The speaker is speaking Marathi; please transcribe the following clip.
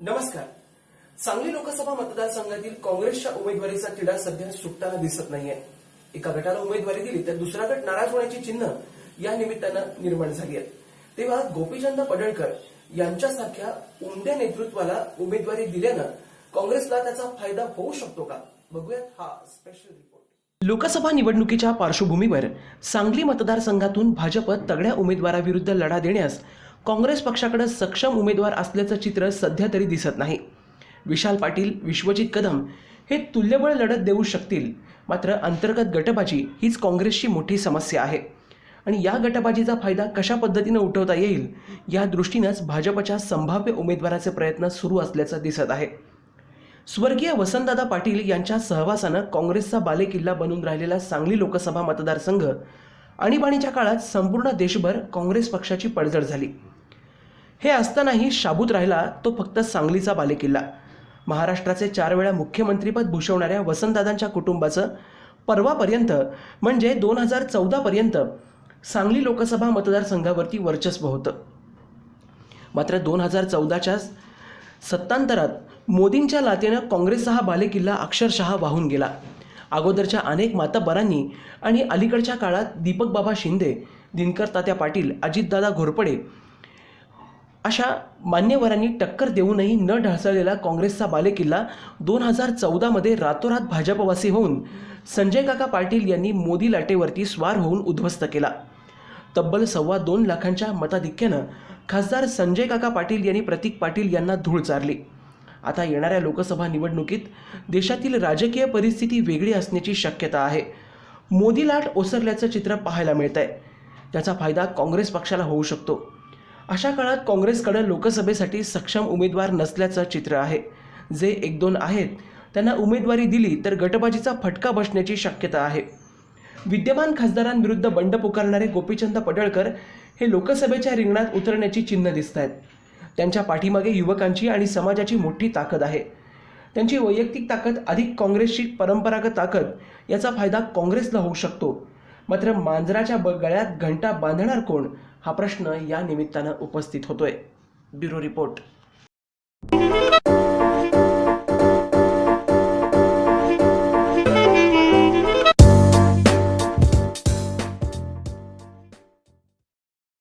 नमस्कार. सांगली लोकसभा मतदारसंघातील काँग्रेसच्या उमेदवारीचा तिढा सध्या सुटताना दिसत नाहीये. एका गटाला उमेदवारी दिली तर दुसरा गट नाराज होण्याची चिन्ह या निमित्तानं निर्माण झाली आहेत. तेव्हा गोपीचंद पडळकर यांच्यासारख्या उमद्या नेतृत्वाला उमेदवारी दिल्यानं काँग्रेसला त्याचा फायदा होऊ शकतो का? बघूयात हा स्पेशल रिपोर्ट लोकसभा निवडणुकीच्या पार्श्वभूमीवर सांगली मतदारसंघातून भाजप तगड्या उमेदवाराविरुद्ध लढा देण्यास काँग्रेस पक्षाकडे सक्षम उमेदवार असल्याचं चित्र सध्या तरी दिसत नाही. विशाल पाटील विश्वजित कदम हे तुल्यबळ लढत देऊ शकतील. मात्र अंतर्गत गटबाजी हीच काँग्रेसची मोठी समस्या आहे. आणि या गटबाजीचा फायदा कशा पद्धतीनं उठवता येईल या दृष्टीनंच भाजपच्या संभाव्य उमेदवाराचे प्रयत्न सुरू असल्याचं दिसत आहे. स्वर्गीय वसंतदादा पाटील यांच्या सहवासानं काँग्रेसचा बालेकिल्ला बनून राहिलेला सांगली लोकसभा मतदारसंघ आणीबाणीच्या काळात संपूर्ण देशभर काँग्रेस पक्षाची पडझड झाली. हे असतानाही शाबूत राहिला तो फक्त सांगलीचा बालेकिल्ला. महाराष्ट्राचे चार वेळा मुख्यमंत्रीपद भूषवणाऱ्या वसंतदादांच्या कुटुंबाचं परवापर्यंत म्हणजे दोन हजार चौदापर्यंत सांगली लोकसभा मतदारसंघावरती वर्चस्व होतं. मात्र दोन हजार चौदाच्या सत्तांतरात मोदींच्या लातेनं काँग्रेसचा हा बालेकिल्ला अक्षरशः वाहून गेला. अगोदरच्या अनेक मातबरांनी आणि अलीकडच्या काळात दीपक बाबा शिंदे दिनकर तात्या पाटील अजितदादा घोरपडे अशा मान्यवरांनी टक्कर देऊनही न ढासळलेला काँग्रेसचा बालेकिल्ला दोन हजार चौदामध्ये रातोरात भाजपवासी होऊन संजय काका पाटील यांनी मोदी लाटेवरती स्वार होऊन उद्ध्वस्त केला. तब्बल सव्वा दोन लाखांच्या मताधिक्यानं खासदार संजय काका पाटील यांनी प्रतीक पाटील यांना धूळ चारली. आता येणाऱ्या लोकसभा निवडणुकीत देशातील राजकीय परिस्थिती वेगळी असण्याची शक्यता आहे. मोदी लाट ओसरल्याचं चित्र पाहायला मिळत आहे त्याचा फायदा काँग्रेस पक्षाला होऊ शकतो. अशा काळात काँग्रेसकडे लोकसभेसाठी सक्षम उमेदवार नसल्याचं चित्र आहे. जे एक दोन आहेत त्यांना उमेदवारी दिली तर गटबाजीचा फटका बसण्याची शक्यता आहे. विद्यमान खासदारांविरुद्ध बंड पुकारणारे गोपीचंद पडळकर हे लोकसभेच्या रिंगणात उतरण्याची चिन्ह दिसत आहेत त्यांच्या पाठीमागे युवकांची आणि समाजाची मोठी ताकद आहे. त्यांची वैयक्तिक ताकद अधिक काँग्रेसची परंपरागत ताकद याचा फायदा काँग्रेसला होऊ शकतो. मात्र मांजराच्या ब गळ्यात घंटा बांधणार कोण? हा प्रश्न या निमित्तानं उपस्थित होतोय. Bureau report.